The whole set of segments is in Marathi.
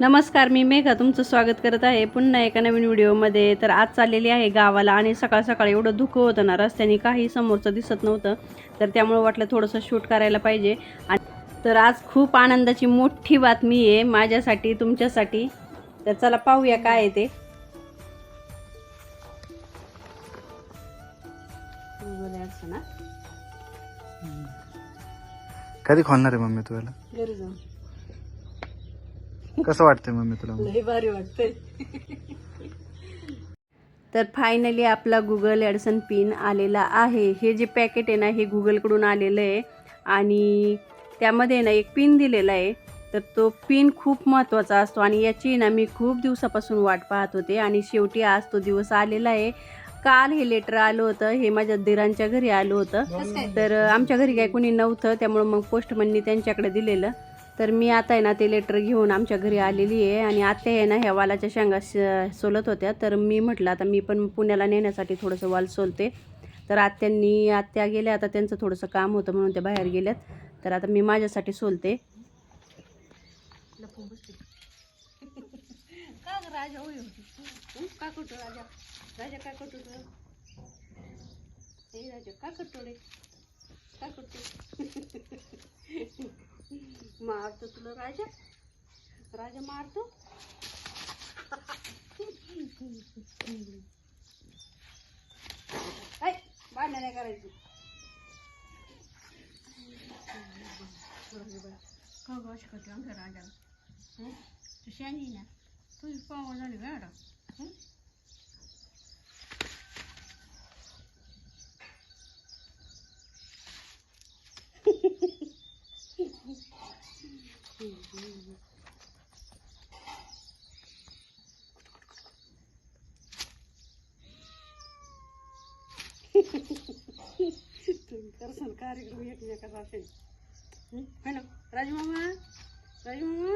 नमस्कार मी मेघा तुमचं स्वागत करत आहे पुन्हा एका नवीन व्हिडिओमध्ये. तर आज चाललेली आहे गावाला आणि सकाळ सकाळ एवढं धुकं होतं ना रस्त्याने काही समोरचं दिसत नव्हतं. तर त्यामुळे वाटलं थोडंसं शूट करायला पाहिजे. आणि तर आज खूप आनंदाची मोठी बातमी आहे माझ्यासाठी तुमच्यासाठी. तर चला पाहूया काय आहे ते. कधी खोलणार आहे मम्मी तुला घरी जाऊन. कसं वाटतंय मम्मी तुला? भारी वाटते तर फायनली आपला गुगल ॲडसन पिन आलेला आहे. हे जे पॅकेट आहे ना हे गुगलकडून आलेलं आहे. आणि त्यामध्ये ना एक पिन दिलेला आहे. तर तो पिन खूप महत्त्वाचा असतो. आणि याची ना मी खूप दिवसापासून वाट पाहत होते. आणि शेवटी आज तो दिवस आलेला आहे. काल हे लेटर आलं होतं. हे माझ्या दिरांच्या घरी आलं होतं. तर आमच्या घरी काही कोणी नव्हतं. त्यामुळं मग पोस्टमननी त्यांच्याकडे दिलेलं. तर मी आता आहे ना ते लेटर घेऊन आमच्या घरी आलेली आहे आणि आत्या आहे ना ह्या वालाच्या शेंगा सोलत होत्या. तर मी म्हटलं आता मी पण पुण्याला नेण्यासाठी थोडंसं वाल सोलते. तर आत्यांनी आत्या गेल्या आता त्यांचं थोडंसं काम होतं म्हणून त्या बाहेर गेल्यात. तर आता मी माझ्यासाठी सोलते. राजा होय? का राजा? राजा काय करतो राजा का करतो रे? काय करतो मारतो तुला राजा राजा मारतो ऐ, भांडणं नाही करायची का गं अशी करते आमच्या राजाला हं? तू शानी ना तुझी पाव झाली मॅडम तुम्ही करसाल कार्यक्रम एकमेकाचा असेल हं? है ना राजू मामा राजू मामा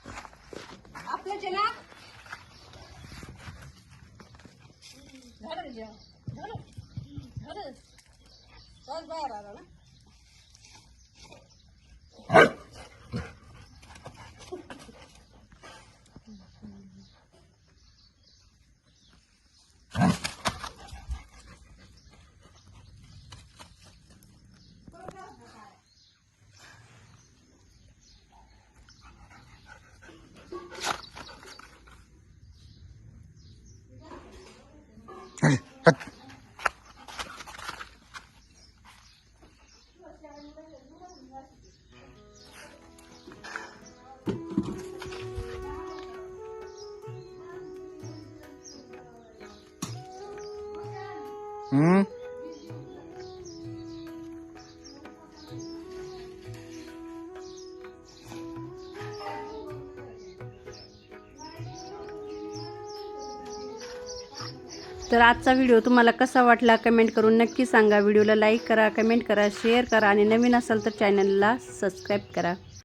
झालं रे जेवण झालं झालं आज बाहेर आला ना अरे, 嗯。तर आजचा व्हिडिओ तुम्हाला कसा वाटला कमेंट करून नक्की सांगा. व्हिडिओला लाईक करा कमेंट करा शेअर करा आणि नवीन असाल तर चॅनलला सबस्क्राईब करा.